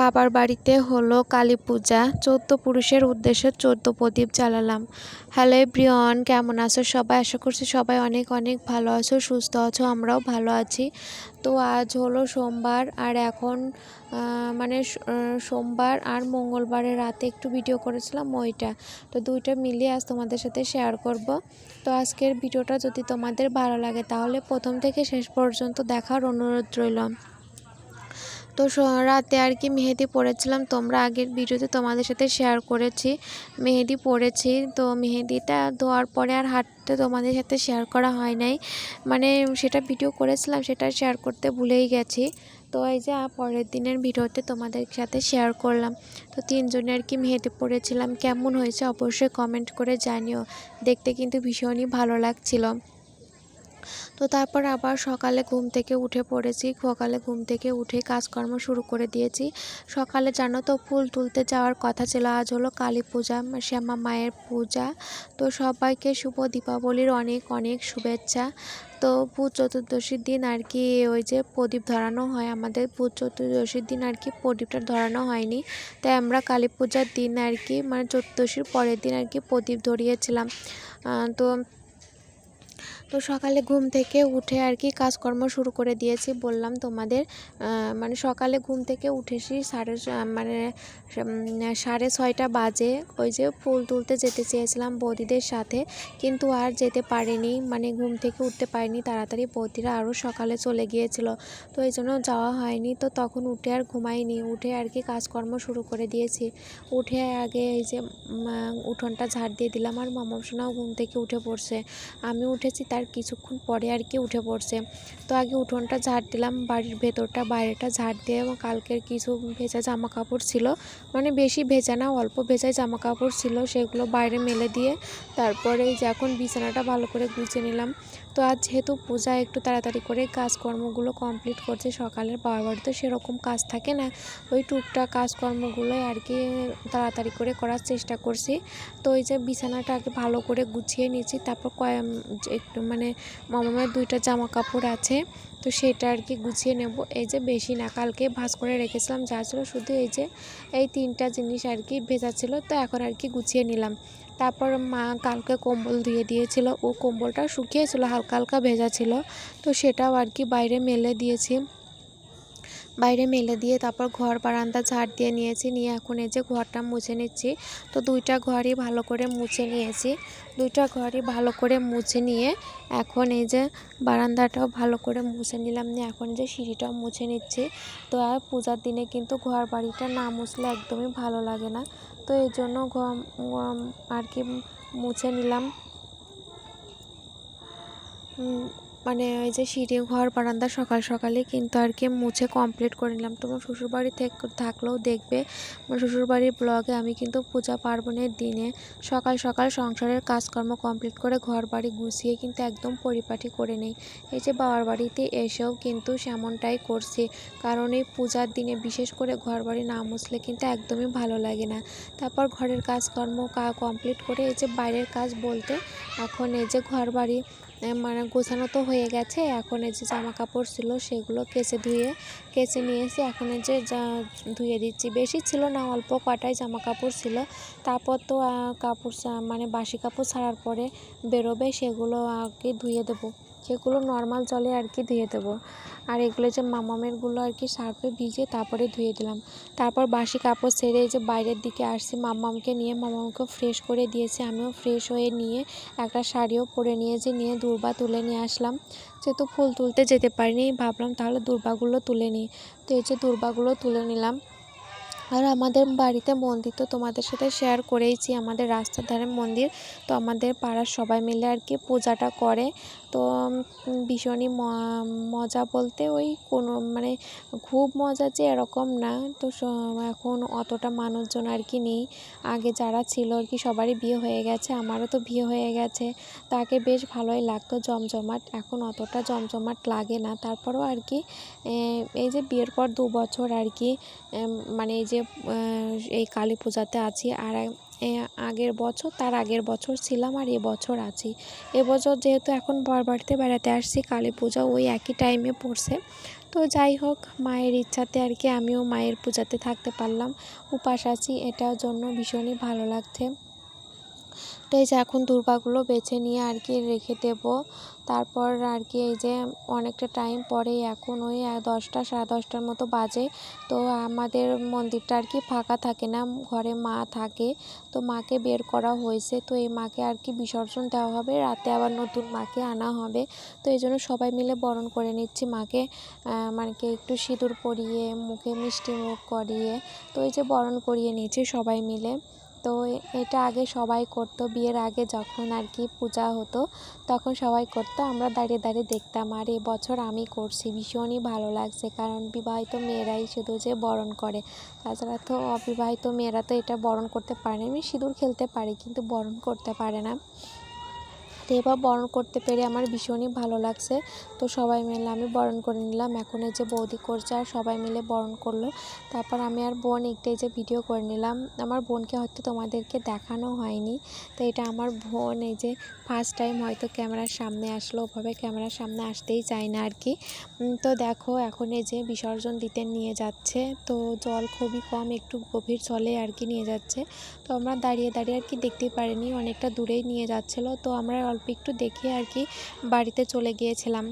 বাবার বাড়িতে হলো কালী পূজা। চোদ্দ পুরুষের উদ্দেশ্যে চোদ্দ প্রদীপ জ্বালালাম। হ্যালো এভরিওয়ান, কেমন আছো সবাই? আশা করছি সবাই অনেক অনেক ভালো আছো, সুস্থ আছো, আমরাও ভালো আছি। তো আজ হলো সোমবার আর এখন মানে সোমবার আর মঙ্গলবারের রাতে একটু ভিডিও করেছিলাম ওইটা তো দুইটা মিলিয়ে আজ তোমাদের সাথে শেয়ার করব। তো আজকের ভিডিওটা যদি তোমাদের ভালো লাগে তাহলে প্রথম থেকে শেষ পর্যন্ত দেখার অনুরোধ রইলাম তো রাতে আর কি মেহেদি পড়েছিলাম তোমরা আগের ভিডিওতে তোমাদের সাথে শেয়ার করেছি। মেহেদি পড়েছি তো মেহেদিটা ধোয়ার পরে আর হাঁটতে তোমাদের সাথে শেয়ার করা হয় নাই। মানে সেটা ভিডিও করেছিলাম, সেটা শেয়ার করতে ভুলেই গেছি। তো এই যে পরের দিনের ভিডিওতে তোমাদের সাথে শেয়ার করলাম। তো তিনজনে আর কি মেহেদি পড়েছিলাম কেমন হয়েছে অবশ্যই কমেন্ট করে জানিও। দেখতে কিন্তু ভীষণই ভালো লাগছিল। তো তারপর আবার সকালে ঘুম থেকে উঠে পড়েছি। সকালে ঘুম থেকে উঠে কাজকর্ম শুরু করে দিয়েছি। সকালে জানো তো ফুল তুলতে যাওয়ার কথা ছিল, আজ হলো কালী পূজা, শ্যামা মায়ের পূজা। তো সবাইকে শুভ দীপাবলির অনেক অনেক শুভেচ্ছা। তো ভূত চতুর্দশীর দিন আর কি ওই যে প্রদীপ ধরানো হয় আমাদের। ভূত চতুর্দশীর দিন আর কি প্রদীপটা ধরানো হয়নি। তাই আমরা কালী পূজার দিন আর কি মানে চতুর্দশীর পরের দিন আর কি প্রদীপ ধরিয়েছিলাম। তো তো সকালে ঘুম থেকে উঠে আর কি কাজকর্ম শুরু করে দিয়েছি। বললাম তোমাদের মানে সকালে ঘুম থেকে উঠেছি সাড়ে মানে সাড়ে ছয়টা বাজে। ওই যে ফুল তুলতে যেতে চেয়েছিলাম বৌদিদের সাথে, কিন্তু আর যেতে পারিনি। মানে ঘুম থেকে উঠতে পারিনি। তাড়াতাড়ি বৌদিরা আরও সকালে চলে গিয়েছিল। তো এই জন্য যাওয়া হয়নি। তো তখন উঠে আর ঘুমাইনি। উঠে আর কি কাজকর্ম শুরু করে দিয়েছি। উঠে আগে এই যে উঠোনটা ঝাড় দিয়ে দিলাম। আর মামাসোনাও ঘুম থেকে উঠে পড়ছে। আমি উঠেছি তার কিছুক্ষণ পরে আর কি উঠে পড়ছে। তো আগে উঠোনটা ঝাড় দিলাম, বাড়ির ভেতরটা, বাইরেটা ঝাড় দিয়ে এবং কালকের কিছু ভেজা জামা কাপড় ছিল। মানে বেশি ভেজা না, অল্প ভেজাই জামা কাপড় ছিল, সেগুলো বাইরে মেলে দিয়ে তারপরে যে এখন বিছানাটা ভালো করে গুছিয়ে নিলাম। তো আজ যেহেতু পূজা একটু তাড়াতাড়ি করে কাজকর্মগুলো কমপ্লিট করছে, সকালের বাবার বাড়িতে সেরকম কাজ থাকে না। ওই টুকটাক কাজকর্মগুলোই আর কি তাড়াতাড়ি করে করার চেষ্টা করছি। তো ওই যে বিছানাটা আগে ভালো করে গুছিয়ে নিয়েছি, তারপর কয় একটু মানে মামামের দুইটা জামা কাপড় আছে, তো সেটা আর কি গুছিয়ে নেব। এই যে বেশি না, কালকে ভাজ করে রেখেছিলাম, যা ছিল শুধু এই যে, এই তিনটা জিনিস আর কি ভেজা ছিল, তো এখন আর কি গুছিয়ে নিলাম। তারপর মা কালকে কম্বল ধুয়ে দিয়েছিল। ও কম্বলটা শুকিয়েছিল, হালকা হালকা ভেজা ছিল। তো সেটাও আর কি বাইরে মেলে দিয়েছি। বাইরে মেলে দিয়ে তারপর ঘর বারান্দা ঝাড় দিয়ে নিয়েছি। নিয়ে এখন এই যে ঘরটা মুছে নিচ্ছি। তো দুইটা ঘরই ভালো করে মুছে নিয়েছি। দুইটা ঘরই ভালো করে মুছে নিয়ে এখন এই যে বারান্দাটাও ভালো করে মুছে নিলাম। নিয়ে এখন যে সিঁড়িটাও মুছে নিচ্ছি। তো আর পূজার দিনে কিন্তু ঘর বাড়িটা না মুছলে একদমই ভালো লাগে না। তো এই জন্য আর কি মুছে নিলাম। মানে ওই যে সিঁড়ি ঘর, বারান্দা সকাল সকালে কিন্তু আর কি মুছে কমপ্লিট করে নিলাম। তোমার শ্বশুরবাড়ি থেকে থাকলেও দেখবে আমার শ্বশুরবাড়ির ব্লগে আমি কিন্তু পূজা পার্বণের দিনে সকাল সকাল সংসারের কাজকর্ম কমপ্লিট করে ঘর বাড়ি গুছিয়ে কিন্তু একদম পরিপাটি করে নেই। এই যে বাবার বাড়িতে এসেও কিন্তু সেমনটাই করছি। কারণ এই পূজার দিনে বিশেষ করে ঘর বাড়ি না মুছলে কিন্তু একদমই ভালো লাগে না। তারপর ঘরের কাজকর্ম কমপ্লিট করে এই যে বাইরের কাজ বলতে এখন এই যে ঘর বাড়ি মানে গোছানো তো হয়ে গেছে। এখন এই যে জামা কাপড় ছিল সেগুলো কেচে ধুয়ে, কেচে নিয়ে এসে এখন এই যে ধুয়ে দিচ্ছি। বেশি ছিল না, অল্প কটাই জামা কাপড় ছিল। তারপর তো কাপড় মানে বাসি কাপড় ছাড়ার পরে বেরোবে সেগুলো আগে ধুয়ে দেবো। সেগুলো নর্মাল জলে আর কি ধুয়ে দেবো। আর এগুলো যে মামামেরগুলো আর কি সার্ফে ভিজে তারপরে ধুয়ে দিলাম। তারপর বাসি কাপড় ছেড়ে যে বাইরের দিকে আসছি, মামামকে নিয়ে মামামকে ফ্রেশ করে দিয়েছি। আমিও ফ্রেশ হয়ে নিয়ে একটা শাড়িও পরে নিয়েছি, নিয়ে দূর্বা তুলে নিয়ে আসলাম। যেহেতু ফুল তুলতে যেতে পারিনি, ভাবলাম তাহলে দূর্বাগুলো তুলে নিই। তো এই যে দূর্বাগুলো তুলে নিলাম। আর আমাদের বাড়িতে মন্দির তো তোমাদের সাথে শেয়ার করেইছি, আমাদের রাস্তার ধারে মন্দির। তো আমাদের পাড়ার সবাই মিলে আর কি পূজাটা করে। তো ভীষণই মজা বলতে ওই কোনো মানে খুব মজা যে এরকম না। তো এখন অতটা মানুষজন আর কি নেই। আগে যারা ছিল আর কি সবারই বিয়ে হয়ে গেছে, আমারও তো বিয়ে হয়ে গেছে। তাকে বেশ ভালোই লাগতো জমজমাট, এখন অতটা জমজমাট লাগে না। তারপরেও আর কি এই যে বিয়ের পর দু বছর আর কি মানে এই যে এই কালী পূজাতে আছি। আর আগের বছর, তার আগের বছর ছিলাম আর এবছর আছি। এবছর যেহেতু এখন বরবাড়িতে বেড়াতে আসছি, কালী পূজা ওই একই টাইমে পড়ছে। তো যাই হোক, মায়ের ইচ্ছাতে আর কি আমিও মায়ের পূজাতে থাকতে পারলাম। উপাস আছি, এটার জন্য ভীষণই ভালো লাগছে। এই যে এখন দুর্বাগুলো বেছে নিয়ে আর কি রেখে দেব। তারপর আর কি এই যে অনেকটা টাইম পরে এখন ওই দশটা, সাড়ে দশটার মতো বাজে। তো আমাদের মন্দিরটা আর কি ফাঁকা থাকে না, ঘরে মা থাকে। তো মাকে বের করা হয়েছে। তো এই মাকে আর কি বিসর্জন দেওয়া হবে। রাতে আবার নতুন মাকে আনা হবে। তো এই জন্য সবাই মিলে বরণ করে নিচ্ছি মাকে। মানে কি একটু সিঁদুর পরিয়ে, মুখে মিষ্টি মুখ করিয়ে, তো এই যে বরণ করিয়ে নিয়েছি সবাই মিলে। তো এটা আগে সবাই করতো, বিয়ের আগে যখন আর কি পূজা হতো, তখন সবাই করতো, আমরা দাঁড়িয়ে দাঁড়িয়ে দেখতাম, আর বছর আমি করছি, ভীষণই ভালো লাগছে। কারণ বিবাহিত মেয়েরাই শুধু যে বরণ করে, তাছাড়া তো অবিবাহিত মেয়েরা তো এটা বরণ করতে পারে না সিঁদুর খেলতে পারে, কিন্তু বরণ করতে পারে না। তো এবার বরণ করতে পেরে আমার ভীষণই ভালো লাগছে। তো সবাই মিলে আমি বরণ করে নিলাম। এখন এই যে বৌদি করছে আর সবাই মিলে বরণ করল। তারপর আমি আর বোন একটাই যে ভিডিও করে নিলাম। আমার বোনকে হয়তো তোমাদেরকে দেখানো হয়নি। তো এটা আমার বোন এই যে ফার্স্ট টাইম হয়তো ক্যামেরার সামনে আসলো। ওভাবে ক্যামেরার সামনে আসতেই চায় না আর কি। তো দেখো এখন এই যে বিসর্জন দিতে নিয়ে যাচ্ছে। তো জল খুবই কম, একটু গভীর জলে আর কি নিয়ে যাচ্ছে। তো আমরা দাঁড়িয়ে দাঁড়িয়ে আর কি দেখতেই পারিনি। অনেকটা দূরেই নিয়ে যাচ্ছিল। তো আমরা অল্প একটু দেখে আর কি বাড়িতে চলে গিয়েছিলাম।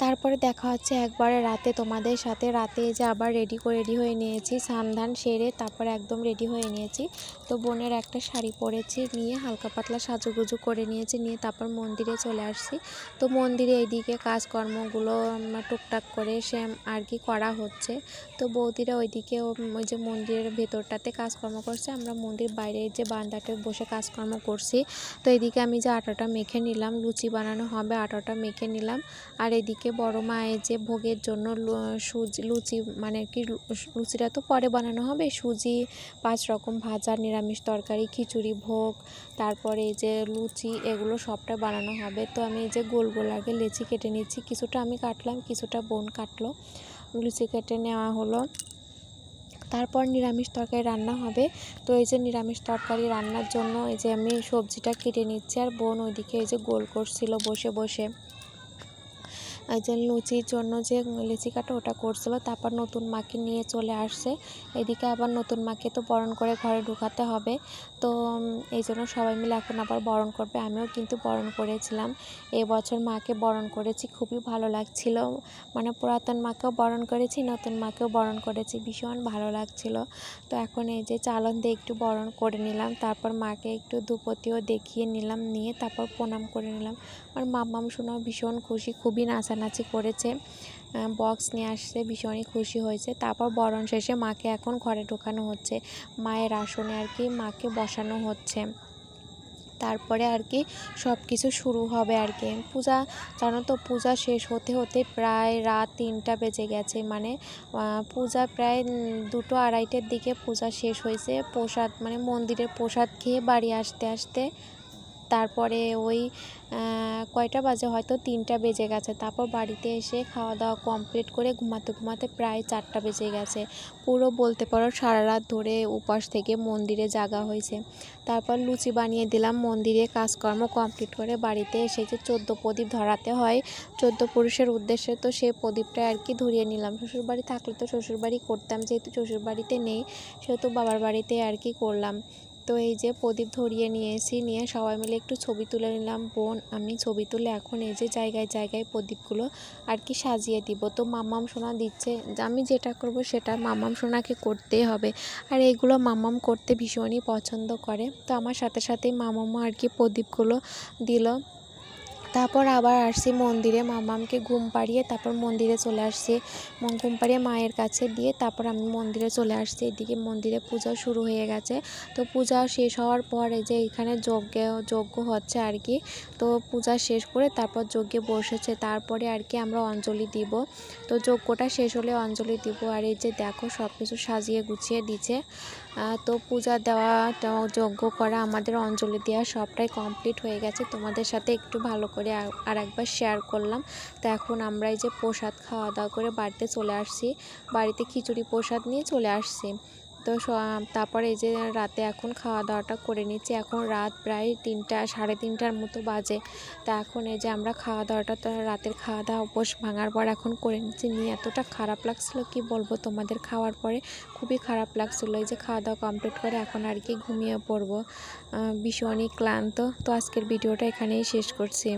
তারপরে দেখা হচ্ছে একবারে রাতে তোমাদের সাথে। রাতে যে আবার রেডি করে রেডি হয়ে নিয়েছি সান্ধান সেরে, তারপরে একদম রেডি হয়ে নিয়েছি। তো বোনের একটা শাড়ি পরেছি, নিয়ে হালকা পাতলা সাজুগুজু করে নিয়েছি, নিয়ে তারপর মন্দিরে চলে আসছি। তো মন্দিরে এইদিকে কাজকর্মগুলো টুকটাক করে সে আর কি করা হচ্ছে। তো বৌদিরা ওইদিকে ওই যে মন্দিরের ভেতরটাতে কাজকর্ম করছে। আমরা মন্দির বাইরে যে বান্দাটে বসে কাজকর্ম করছি। তো এদিকে আমি যে আটাটা মেখে নিলাম, লুচি বানানো হবে, আটাটা মেখে নিলাম। আর এদিকে বড় মায়ের যে ভোগের জন্য সুজি, লুচি মানে কি লুচিটা তো পরে বানানো হবে। সুজি, পাঁচ রকম ভাজা, নিরামিষ তরকারি, খিচুড়ি ভোগ, তারপরে এই যে লুচি, এগুলো সবটা বানানো হবে। তো আমি এই যে গোল গোল আগে লেচি কেটে নিচ্ছি। কিছুটা আমি কাটলাম, কিছুটা বোন কাটলো। লুচি কেটে নেওয়া হলো। তারপর নিরামিষ তরকারি রান্না হবে। তো এই যে নিরামিষ তরকারি রান্নার জন্য এই যে আমি সবজিটা কেটে নিচ্ছি। আর বোন ওইদিকে এই যে গোল করছিল বসে বসে। যে লুচির জন্য যে লিচি কাটা ওটা করছিল, তারপর নতুন মাকে নিয়ে চলে আসছে। এদিকে আবার নতুন মাকে তো বরণ করে ঘরে ঢুকাতে হবে। তো এই জন্য সবাই মিলে এখন আবার বরণ করবে। আমিও কিন্তু বরণ করেছিলাম। এবছর মাকে বরণ করেছি, খুবই ভালো লাগছিল। মানে পুরাতন মাকেও বরণ করেছি, নতুন মাকেও বরণ করেছি, ভীষণ ভালো লাগছিল। তো এখন এই যে চালন দিয়ে একটু বরণ করে নিলাম, তারপর মাকে একটু দুপতিও দেখিয়ে নিলাম, নিয়ে তারপর প্রণাম করে নিলাম। আর মাম্মাম শোনাও ভীষণ খুশি, খুবই নাচানাচি করেছে বক্স নিয়ে আসছে, ভীষণই খুশি হয়েছে। তারপর বরণ শেষে মাকে এখন ঘরে ঢোকানো হচ্ছে। মায়ের আসনে আর কি মাকে বসানো হচ্ছে। তারপরে আর কি সব কিছু শুরু হবে আর কি। পূজা, জানো তো, পূজা শেষ হতে হতে প্রায় রাত তিনটা বেজে গেছে। মানে পূজা প্রায় দুটো আড়াইটের দিকে পূজা শেষ হয়েছে। প্রসাদ মানে মন্দিরের প্রসাদ খেয়ে বাড়ি আসতে আসতে তারপরে ওই কয়টা বাজে? হয়তো তিনটা বেজে গেছে। তারপর বাড়িতে এসে খাওয়া দাওয়া কমপ্লিট করে ঘুমাতে ঘুমাতে প্রায় চারটা বেজে গেছে। পুরো বলতে পারো সারা রাত ধরে উপাস থেকে মন্দিরে জাগা হয়েছে। তারপর লুচি বানিয়ে দিলাম, মন্দিরে কাজকর্ম কমপ্লিট করে বাড়িতে এসে যে চোদ্দ প্রদীপ ধরাতে হয়। চোদ্দ পুরুষের উদ্দেশ্যে তো সেই প্রদীপটা আর কি ধরিয়ে নিলাম। শ্বশুরবাড়ি থাকলে তো শ্বশুরবাড়ি করতাম, যেহেতু শ্বশুরবাড়িতে নেই, সেহেতু বাবার বাড়িতে আর কি করলাম। তো এই যে প্রদীপ ধরিয়ে নিয়েছি নিয়ে সবাই মিলে একটু ছবি তুলে নিলাম। বোন, আমি ছবি তুলে এখন এই যে জায়গায় জায়গায় প্রদীপগুলো আর কি সাজিয়ে দিব। তো মামাম সোনা দিচ্ছে, আমি যেটা করব সেটা মাম্মাম সোনাকে করতেই হবে। আর এইগুলো মামাম করতে ভীষণই পছন্দ করে। তো আমার সাথে সাথেই মামামা আর কি প্রদীপগুলো দিল। তারপর আবার আসছি মন্দিরে মামামকে ঘুম পাড়িয়ে তারপর মন্দিরে চলে আসছি। ঘুম পাড়িয়ে মায়ের কাছে দিয়ে তারপর আমি মন্দিরে চলে আসছি। এদিকে মন্দিরে পূজা শুরু হয়ে গেছে। তো পূজা শেষ হওয়ার পরে যে এখানে যজ্ঞ যজ্ঞ হচ্ছে আর কি। তো পূজা শেষ করে তারপর যজ্ঞে বসেছে। তারপরে আর কি আমরা অঞ্জলি দিব। তো যজ্ঞটা শেষ হলে অঞ্জলি দিব। আর এই যে দেখো সব কিছু সাজিয়ে গুছিয়ে দিচ্ছে। তো পূজা দেওয়া, যজ্ঞ করা, আমাদের অঞ্জলি দেওয়া সবটাই কমপ্লিট হয়ে গেছে। তোমাদের সাথে একটু ভালো করে আর একবার শেয়ার করলাম। তো এখন আমরা এই যে প্রসাদ খাওয়া দাওয়া করে বাড়িতে চলে আসছি। বাড়িতে খিচুড়ি প্রসাদ নিয়ে চলে আসছি। তো তারপরে এই যে রাতে এখন খাওয়া দাওয়াটা করে নিচ্ছি। এখন রাত প্রায় তিনটা, সাড়ে তিনটার মতো বাজে। তা এখন এই যে আমরা খাওয়া দাওয়াটা তো রাতের খাওয়া দাওয়া উপোস ভাঙার পর এখন করে নিচ্ছি। নিয়ে এতটা খারাপ লাগছিল, কি বলব তোমাদের? খাওয়ার পরে খুবই খারাপ লাগছিল। এই যে খাওয়া দাওয়া কমপ্লিট করে এখন আর কি ঘুমিয়ে পড়ব। ভীষণই ক্লান্ত। তো আজকের ভিডিওটা এখানেই শেষ করছি।